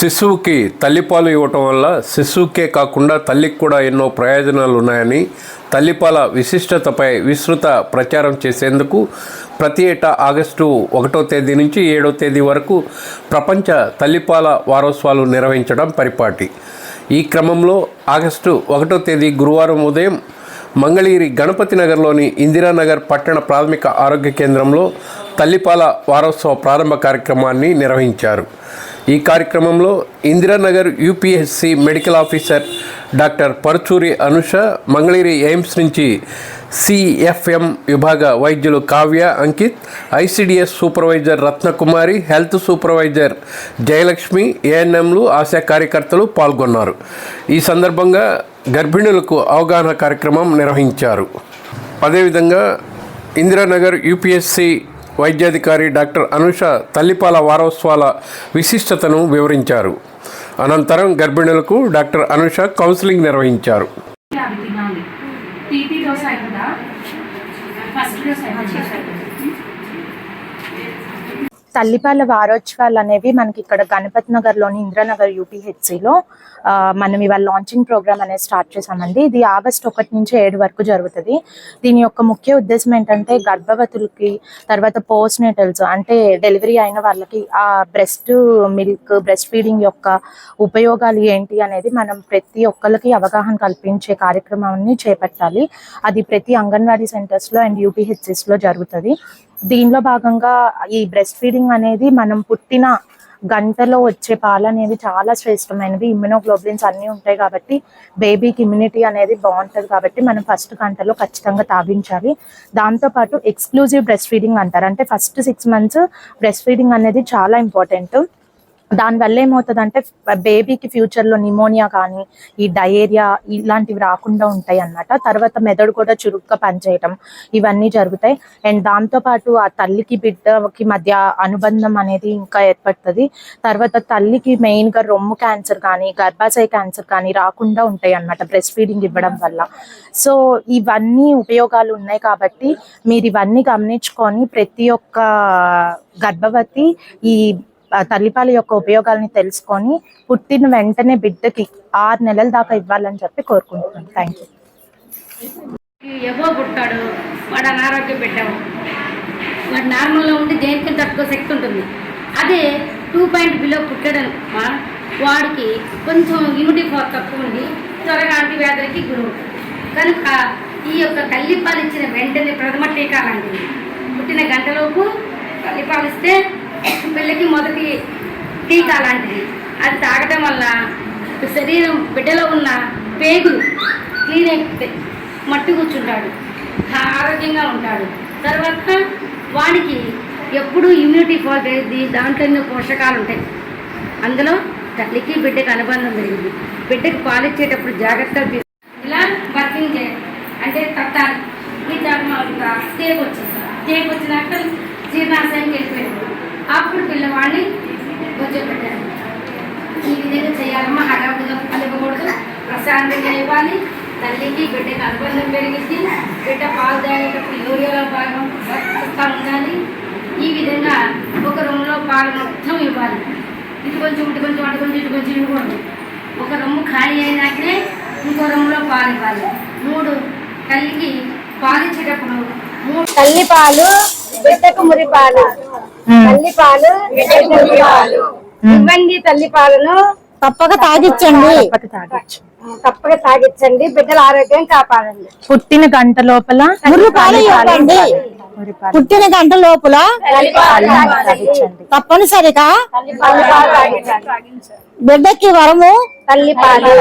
శిశువుకి తల్లిపాలు ఇవ్వటం వల్ల శిశువుకే కాకుండా తల్లికి కూడా ఎన్నో ప్రయోజనాలు ఉన్నాయని తల్లిపాల విశిష్టతపై విస్తృత ప్రచారం చేసేందుకు ప్రతి ఏటా ఆగస్టు ఒకటో తేదీ నుంచి ఏడో తేదీ వరకు ప్రపంచ తల్లిపాల వారోత్సవాలు నిర్వహించడం పరిపాటి. ఈ క్రమంలో ఆగస్టు ఒకటో తేదీ గురువారం ఉదయం మంగళగిరి గణపతి నగర్లోని ఇందిరానగర్ పట్టణ ప్రాథమిక ఆరోగ్య కేంద్రంలో తల్లిపాల వారోత్సవ ప్రారంభ కార్యక్రమాన్ని నిర్వహించారు. ఈ కార్యక్రమంలో Indiranagar UPSC medical officer doctor Paruchuri Anusha Mangalagiri AIIMS నుంచి సిఎఫ్ఎం విభాగ వైద్యులు Kavya Ankit ICDS supervisor Ratnakumari health supervisor Jayalakshmi ఏఎన్ఎంలు ఆశా కార్యకర్తలు పాల్గొన్నారు. ఈ సందర్భంగా గర్భిణులకు అవగాహన కార్యక్రమం నిర్వహించారు. అదేవిధంగా ఇందిరానగర్ యూపీఎస్సి వైద్యాధికారి డాక్టర్ అనుష తల్లిపాల వారోత్సవాల విశిష్టతను వివరించారు. అనంతరం గర్భిణులకు డాక్టర్ అనుష కౌన్సిలింగ్ నిర్వహించారు. డోస్ ఫస్ట్ కల్లిపాల వారోత్సవాలు అనేవి మనకి ఇక్కడ గణపతి నగర్లోని ఇంద్రనగర్ యూపీహెచ్సిలో మనం ఇవాళ లాంచింగ్ ప్రోగ్రామ్ అనేది స్టార్ట్ చేసామండి ఇది ఆగస్ట్ ఒకటి నుంచి ఏడు వరకు జరుగుతుంది. దీని యొక్క ముఖ్య ఉద్దేశం ఏంటంటే గర్భవతులకి తర్వాత పోస్ట్ నేటల్స్ అంటే డెలివరీ అయిన వాళ్ళకి ఆ బ్రెస్ట్ మిల్క్ బ్రెస్ట్ ఫీడింగ్ యొక్క ఉపయోగాలు ఏంటి అనేది మనం ప్రతి ఒక్కరికి అవగాహన కల్పించే కార్యక్రమాన్ని చేపట్టాలి. అది ప్రతి అంగన్వాడీ సెంటర్స్లో అండ్ యూపీహెచ్సిస్లో జరుగుతుంది. దీనిలో భాగంగా ఈ బ్రెస్ట్ ఫీడింగ్ అనేది మనం పుట్టిన గంటలో వచ్చే పాలు అనేవి చాలా శ్రేష్టమైనవి. ఇమ్యునోగ్లోబులిన్స్ అన్నీ ఉంటాయి కాబట్టి బేబీకి ఇమ్యూనిటీ అనేది బాగుంటుంది కాబట్టి మనం ఫస్ట్ గంటలో ఖచ్చితంగా తాగించాలి. దాంతోపాటు ఎక్స్క్లూజివ్ బ్రెస్ట్ ఫీడింగ్ అంటారు. అంటే first six months breast feeding అనేది చాలా ఇంపార్టెంట్ దానివల్ల ఏమవుతుందంటే బేబీకి ఫ్యూచర్లో నిమోనియా కానీ ఈ డయేరియా ఇలాంటివి రాకుండా ఉంటాయి అన్నమాట తర్వాత మెదడు కూడా చురుగ్గా పనిచేయటం ఇవన్నీ జరుగుతాయి. అండ్ దాంతోపాటు ఆ తల్లికి బిడ్డకి మధ్య అనుబంధం అనేది ఇంకా ఏర్పడుతుంది. తర్వాత తల్లికి మెయిన్గా రొమ్ము క్యాన్సర్ కానీ గర్భాశయ క్యాన్సర్ కానీ రాకుండా ఉంటాయి అన్నమాట బ్రెస్ట్ ఫీడింగ్ ఇవ్వడం వల్ల. సో ఇవన్నీ ఉపయోగాలు ఉన్నాయి కాబట్టి మీరు ఇవన్నీ గమనించుకొని ప్రతి ఒక్క గర్భవతి ఈ తల్లిపాల యొక్క ఉపయోగాలని తెలుసుకొని పుట్టిన వెంటనే బిడ్డకి ఆరు నెలల దాకా ఇవ్వాలని చెప్పి కోరుకుంటున్నాను థ్యాంక్ యూ ఎవో పుట్టాడు. వాడు అనారోగ్య పెట్టాము వాడు నార్మల్గా ఉండి దేనికి తట్టుకో శక్తి ఉంటుంది? అదే టూ పాయింట్ బిలో పుట్టాడు అనుకో, వాడికి కొంచెం ఇమ్యూనిటీ పవర్ తక్కువ ఉండి త్వరగా అంటువ్యాధులకి గురవుతుంది కనుక ఈ యొక్క తల్లిపాలు ఇచ్చిన వెంటనే ప్రథమ టీకా లాంటిది పుట్టిన గంటలోపు తల్లిపాలు ఇస్తే పిల్లకి మొదటి టీకా లాంటిది. అది తాగడం వల్ల శరీరం బిడ్డలో ఉన్న పేగులు క్లీన్ అయిపోతే మట్టి కూర్చుంటాడు. ఆరోగ్యంగా ఉంటాడు. తర్వాత వాడికి ఎప్పుడూ ఇమ్యూనిటీ ఫాల్ట్ అయ్యింది దాంట్లో ఎన్నో పోషకాలు ఉంటాయి. అందులో తల్లికి బిడ్డకి అనుబంధం పెరిగింది. బిడ్డకి పాలిచ్చేటప్పుడు జాగ్రత్తలు ఇలా వర్కింగ్ చేయాలి అంటే తట్టాలి. ఈ తర్వాత స్టేక్ వచ్చింది స్టేక్ వచ్చినాక జీర్ణాశయానికి వెళ్ళిపోయింది. అప్పుడు పిల్లవాడిని కూర్చోబెట్టాలి ఈ విధంగా చేయాలమ్మా హడావుడిగా పాలు ఇవ్వకూడదు ప్రశాంతంగా ఇవ్వాలి తల్లికి బిడ్డకి అనుబంధం పెరిగింది. బిడ్డ పాలు తాగేటప్పుడు యూరియాలో భాగం వస్తూ ఉండాలి. ఈ విధంగా ఒక రూమ్లో పాలు మొత్తం ఇవ్వాలి. ఇటు కొంచెం ఇటు కొంచెం అటు కొంచెం ఇటు కొంచెం ఇవ్వండి ఒక రొమ్ము ఖాళీ అయినాకనే ఇంకో రొమ్ములో పాలు ఇవ్వాలి. మూడు తల్లికి పాలు ఇచ్చేటప్పుడు మూడు తల్లి పాలు బిడ్డకు మురి పాలు తల్లి పాలు ఇవ్వండి తల్లి పాలను. తప్పక తాగిచ్చండి. తప్పక తాగొచ్చు. తప్పక తాగించండి బిడ్డల ఆరోగ్యం కాపాడండి. పుట్టిన గంట లోపల పుట్టిన గంట లోపల తప్పనిసరిగా బిడ్డకి వరము తల్లి పాలు.